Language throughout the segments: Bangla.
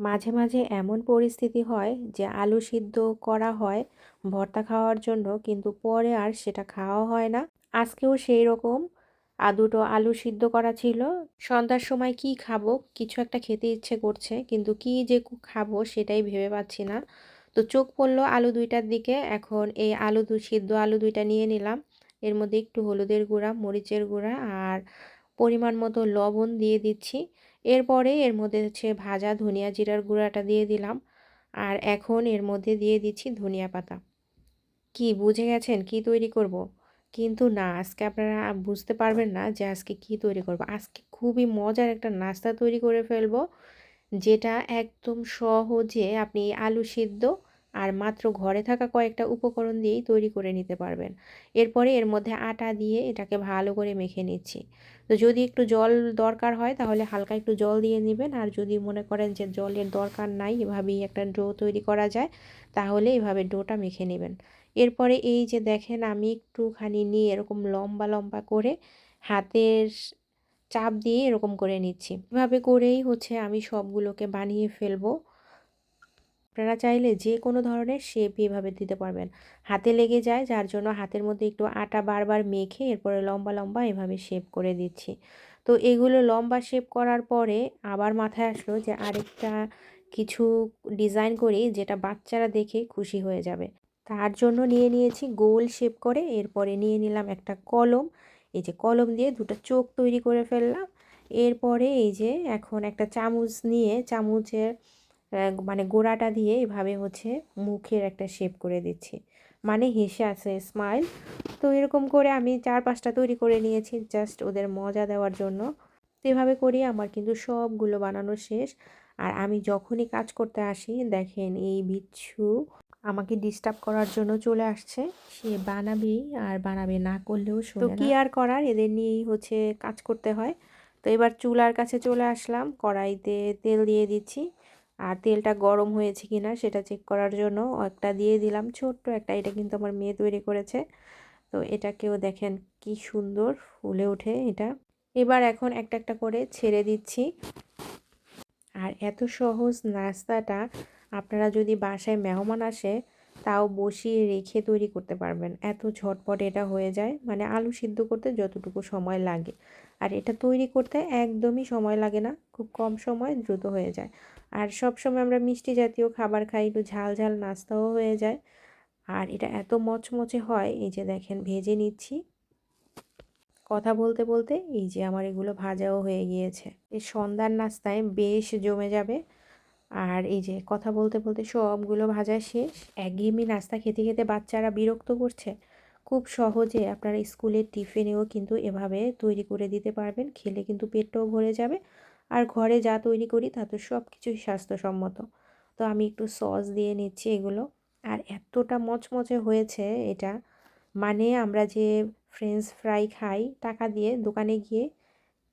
মাঝে মাঝে এমন পরিস্থিতি হয় যে আলু সিদ্ধ করা হয় ভর্তা খাওয়ার জন্য, কিন্তু পরে আর সেটা খাওয়া হয় না। আজকেও সেই রকম। দুটো আলু সিদ্ধ করা ছিল। সন্ধ্যার সময় কি খাব? কিছু একটা খেতে ইচ্ছে করছে, কিন্তু কি যে খাব সেটাই ভেবে পাচ্ছি না। তো চোখ পড়ল আলু দুইটার দিকে। এখন এই আলু দু, সিদ্ধ আলু দুইটা নিয়ে নিলাম। এর মধ্যে একটু হলুদের গুঁড়া, মরিচের গুঁড়া আর পরিমাণ মতো লবণ দিয়ে দিচ্ছি এরপরে এর মধ্যে হচ্ছে ভাজা ধনিয়া জিরার গুঁড়াটা দিয়ে দিলাম আর এখন এর মধ্যে দিয়ে দিচ্ছি ধনিয়া পাতা কি, বুঝে গেছেন কি তৈরি করব। কিন্তু না, আজকে আপনারা বুঝতে পারবেন না যে আজকে কি তৈরি করব। আজকে খুবই মজার একটা নাস্তা তৈরি করে ফেলব, যেটা একদম সহজে আপনি আলু সিদ্ধ আর মাত্র ঘরে থাকা কয়েকটা উপকরণ দিয়েই তৈরি করে নিতে পারবেন। এরপরে এর মধ্যে আটা দিয়ে এটাকে ভালো করে মেখে নিচ্ছি। তো যদি একটু জল দরকার হয় তাহলে হালকা একটু জল দিয়ে নেবেন। আর যদি মনে করেন যে জলের দরকার নাই, এভাবেই একটা ডো তৈরি করা যায়, তাহলে এভাবে ডোটা মেখে নেবেন। এরপরে এই যে দেখেন আমি একটুখানি নিয়ে এরকম লম্বা লম্বা করে হাতের চাপ দিয়ে এরকম করে নিচ্ছি। এভাবে করেই হচ্ছে আমি সবগুলোকে বানিয়ে ফেলব। আপনারা চাইলে যে কোনো ধরনের শেপ এভাবে দিতে পারবেন। হাতে লেগে যায়, যার জন্য হাতের মধ্যে একটু আটা বারবার মেখে এরপরে লম্বা লম্বা এভাবে শেপ করে দিচ্ছি। তো এগুলো লম্বা শেপ করার পরে আবার মাথায় আসলো যে আরেকটা কিছু ডিজাইন করি যেটা বাচ্চারা দেখে খুশি হয়ে যাবে। তার জন্য নিয়ে নিয়েছি গোল শেপ করে, এরপরে নিয়ে নিলাম একটা কলম। এই যে কলম দিয়ে দুটো চোখ তৈরি করে ফেললাম। এরপরে এই যে এখন একটা চামচ নিয়ে চামচের মানে গোড়াটা দিয়ে এভাবে হচ্ছে মুখের একটা শেপ করে দিচ্ছি। মানে হেসে আছে স্মাইল তো এরকম করে আমি চার পাঁচটা তৈরি করে নিয়েছি জাস্ট ওদের মজা দেওয়ার জন্য। তো এভাবে করি আমার কিন্তু সবগুলো বানানো শেষ। আর আমি যখনই কাজ করতে আসি দেখেন এই বিচ্ছু আমাকে ডিস্টার্ব করার জন্য চলে আসছে। সে বানাবেই আর বানাবে না করলেও তো কি আর করার? এদের নিয়েই হচ্ছে কাজ করতে হয়। তো এবার চুলার কাছে চলে আসলাম কড়াইতে তেল দিয়ে দিচ্ছি। আর তেলটা গরম হয়েছে কি না সেটা চেক করার জন্য একটা দিয়ে দিলাম ছোট্ট একটা, এটা কিন্তু আমার মেয়ে তৈরি করেছে। তো এটাকেও দেখেন কি সুন্দর ফুলে ওঠে এটা। এবার এখন একটা একটা করে ছেড়ে দিচ্ছি। আর এত সহজ নাস্তাটা আপনারা যদি বাসায় মেহমান আসে তাও বসিয়ে রেখে তৈরি করতে পারবেন। এত ঝটপট এটা হয়ে যায় মানে আলু সিদ্ধ করতে যতটুকু সময় লাগে। আর এটা তৈরি করতে একদমই সময় লাগে না, খুব কম সময় দ্রুত হয়ে যায়। আর সব সময় আমরা মিষ্টি জাতীয় খাবার খাই, একটু ঝাল ঝাল নাস্তাও হয়ে যায়। আর এটা এত মচমচে হয়, এই যে দেখেন ভেজে নিচ্ছি। কথা বলতে বলতে এই যে আমার এগুলো ভাজাও হয়ে গিয়েছে। এই সন্ধ্যার নাস্তায় বেশ জমে যাবে। আর এই যে কথা বলতে বলতে সবগুলো ভাজা শেষ। একঘেয়েমি নাস্তা খেতে খেতে বাচ্চারা বিরক্ত করছে। খুব সহজে আপনারা স্কুলের টিফিনেও কিন্তু এভাবে তৈরি করে দিতে পারবেন। খেলে কিন্তু পেটটাও ভরে যাবে। আর ঘরে যা তৈরি করি তা তো সব কিছুই স্বাস্থ্যসম্মত। তো আমি একটু সস দিয়ে নিচ্ছি এগুলো। আর এতটা মচমচে হয়েছে এটা। মানে আমরা যে ফ্রেঞ্চ ফ্রাই খাই টাকা দিয়ে দোকানে গিয়ে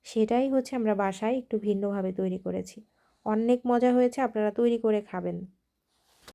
সেটাই হচ্ছে আমরা বাসায় একটু ভিন্নভাবে তৈরি করেছি। অনেক মজা হয়েছে আপনারা তৈরি করে খাবেন।